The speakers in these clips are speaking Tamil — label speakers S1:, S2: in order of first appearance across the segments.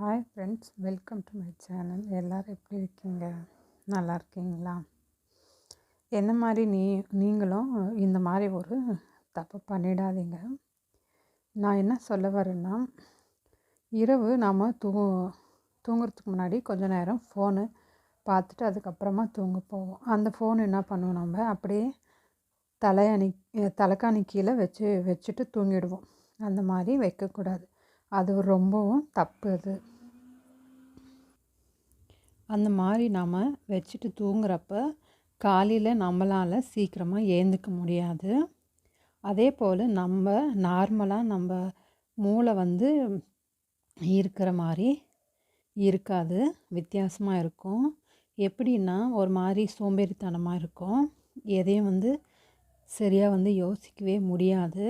S1: hi friends welcome to my channel எல்லோரும் எப்படி இருக்கீங்க நல்லா இருக்கீங்களா என்ன மாதிரி நீ நீங்களும் இந்த மாதிரி ஒரு தப்பு பண்ணிடாதீங்க நான் என்ன சொல்ல வரேன்னா இரவு நாம் தூ தூங்குறதுக்கு முன்னாடி கொஞ்சம் நேரம் ஃபோனு பார்த்துட்டு அதுக்கப்புறமா தூங்க போவோம் அந்த ஃபோன் என்ன பண்ணுவோம் நம்ம அப்படியே தலையணி தலைக்காணி கீழே வச்சு வச்சுட்டு தூங்கிடுவோம் அந்த மாதிரி வைக்கக்கூடாது அது ரொம்பவும் தப்பு அது அந்த மாதிரி நாம் வச்சுட்டு தூங்குறப்ப காலையில் நம்மளால் சீக்கிரமாக ஏந்துக்க முடியாது அதே போல் நம்ம நார்மலாக நம்ம மூளை வந்து இருக்கிற மாதிரி இருக்காது வித்தியாசமாக இருக்கும் எப்படின்னா ஒரு மாதிரி சோம்பேறித்தனமாக இருக்கும் எதையும் வந்து சரியாக வந்து யோசிக்கவே முடியாது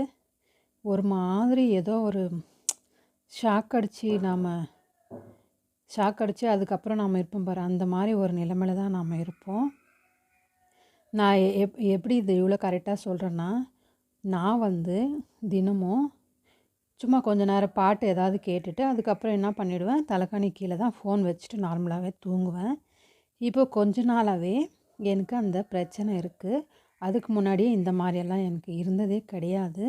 S1: ஒரு மாதிரி ஏதோ ஒரு ஷாக் அடித்து நாம் ஷாக் அடித்து அதுக்கப்புறம் நாம் இருப்போம் பாரு அந்த மாதிரி ஒரு நிலைமையில தான் நாம் இருப்போம் நான் எப் எப்படி இது இவ்வளோ கரெக்டாக சொல்கிறேன்னா நான் வந்து தினமும் சும்மா கொஞ்ச நேரம் பாட்டு ஏதாவது கேட்டுட்டு அதுக்கப்புறம் என்ன பண்ணிவிடுவேன் தலைக்காணி கீழே தான் ஃபோன் வச்சுட்டு நார்மலாகவே தூங்குவேன் இப்போ கொஞ்ச நாளாகவே எனக்கு அந்த பிரச்சனை இருக்குது அதுக்கு முன்னாடியே இந்த மாதிரியெல்லாம் எனக்கு இருந்ததே கிடையாது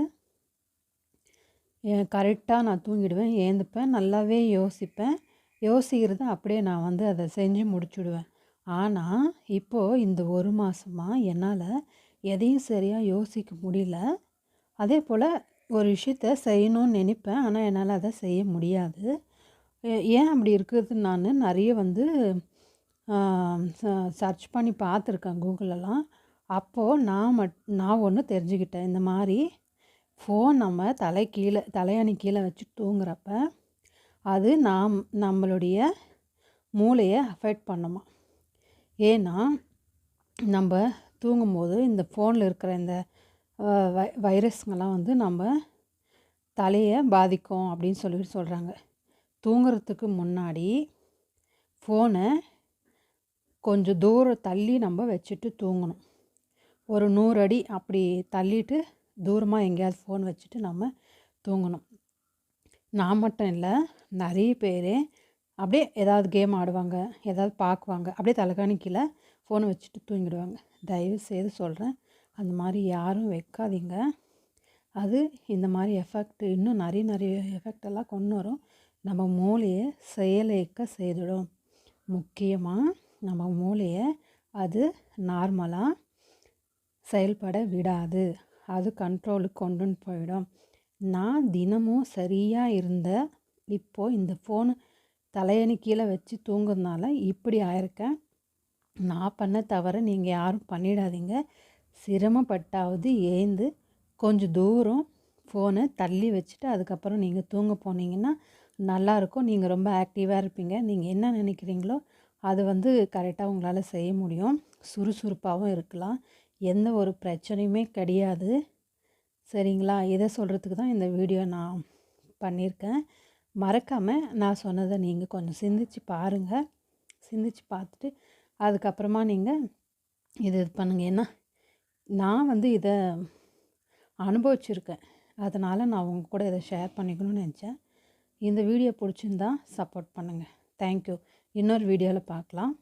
S1: கரெக்டாக நான் தூங்கிடுவேன் ஏந்துப்பேன் நல்லாவே யோசிப்பேன் யோசிக்கிறது அப்படியே நான் வந்து அதை செஞ்சு முடிச்சுடுவேன் ஆனால் இப்போது இந்த ஒரு மாதமாக என்னால் எதையும் சரியாக யோசிக்க முடியல அதே போல் ஒரு விஷயத்த செய்யணும்னு நினைப்பேன் ஆனால் என்னால் அதை செய்ய முடியாது ஏன் அப்படி இருக்கிறது நான் நிறைய வந்து சர்ச் பண்ணி பார்த்துருக்கேன் கூகுளெல்லாம் அப்போது நான் மட் நான் ஒன்று தெரிஞ்சுக்கிட்டேன் இந்த மாதிரி ஃபோன் நம்ம தலை கீழே தலையணி கீழே வச்சு தூங்குறப்ப அது நாம் நம்மளுடைய மூளையை அஃபெக்ட் பண்ணுமா ஏன்னா நம்ம தூங்கும்போது இந்த ஃபோனில் இருக்கிற இந்த வை வைரஸ்ங்கெல்லாம் வந்து நம்ம தலையை பாதிக்கும் அப்படின்னு சொல்லிட்டு சொல்கிறாங்க தூங்குறதுக்கு முன்னாடி ஃபோனை கொஞ்சம் தூரம் தள்ளி நம்ம வச்சுட்டு தூங்கணும் ஒரு நூறு அடி அப்படி தள்ளிட்டு தூரமாக எங்கேயாவது ஃபோன் வச்சுட்டு நம்ம தூங்கணும் நான் மட்டும் இல்லை நிறைய பேர் அப்படியே ஏதாவது கேம் ஆடுவாங்க ஏதாவது பார்க்குவாங்க அப்படியே தலைகாணிக்கில் ஃபோனை வச்சுட்டு தூங்கிடுவாங்க தயவு செய்து சொல்கிறேன் அந்த மாதிரி யாரும் வைக்காதீங்க அது இந்த மாதிரி எஃபெக்ட் இன்னும் நிறைய நிறைய எஃபெக்ட் எல்லாம் கொண்டு வரும் நம்ம மூளையை செயலைக்க செய்துடும் முக்கியமாக நம்ம மூளையை அது நார்மலாக செயல்பட விடாது அது கண்ட்ரோலுக்கு கொண்டுன்னு போயிடும் நான் தினமும் சரியாக இருந்த இப்போது இந்த ஃபோனு தலையணி கீழே வச்சு தூங்குறதுனால இப்படி ஆயிருக்கேன் நான் பண்ண தவிர நீங்கள் யாரும் பண்ணிடாதீங்க சிரமப்பட்டாவது ஏந்து கொஞ்சம் தூரம் ஃபோனை தள்ளி வச்சுட்டு அதுக்கப்புறம் நீங்கள் தூங்க போனீங்கன்னா நல்லாயிருக்கும் நீங்கள் ரொம்ப ஆக்டிவாக இருப்பீங்க நீங்கள் என்ன நினைக்கிறீங்களோ அது வந்து கரெக்டாக உங்களால் செய்ய முடியும் சுறுசுறுப்பாகவும் இருக்கலாம் எந்த ஒரு பிரச்சனையுமே கிடையாது சரிங்களா இதை சொல்கிறதுக்கு தான் இந்த வீடியோ நான் பண்ணியிருக்கேன் மறக்காமல் நான் சொன்னதை நீங்கள் கொஞ்சம் சிந்திச்சு பாருங்கள் சிந்திச்சு பார்த்துட்டு அதுக்கப்புறமா நீங்கள் இது இது பண்ணுங்கள் ஏன்னா நான் வந்து இதை அனுபவிச்சிருக்கேன் அதனால் நான் உங்கள் கூட இதை ஷேர் பண்ணிக்கணும்னு நினச்சேன் இந்த வீடியோ பிடிச்சிருந்தா சப்போர்ட் பண்ணுங்கள் தேங்க்யூ இன்னொரு வீடியோவில் பார்க்கலாம்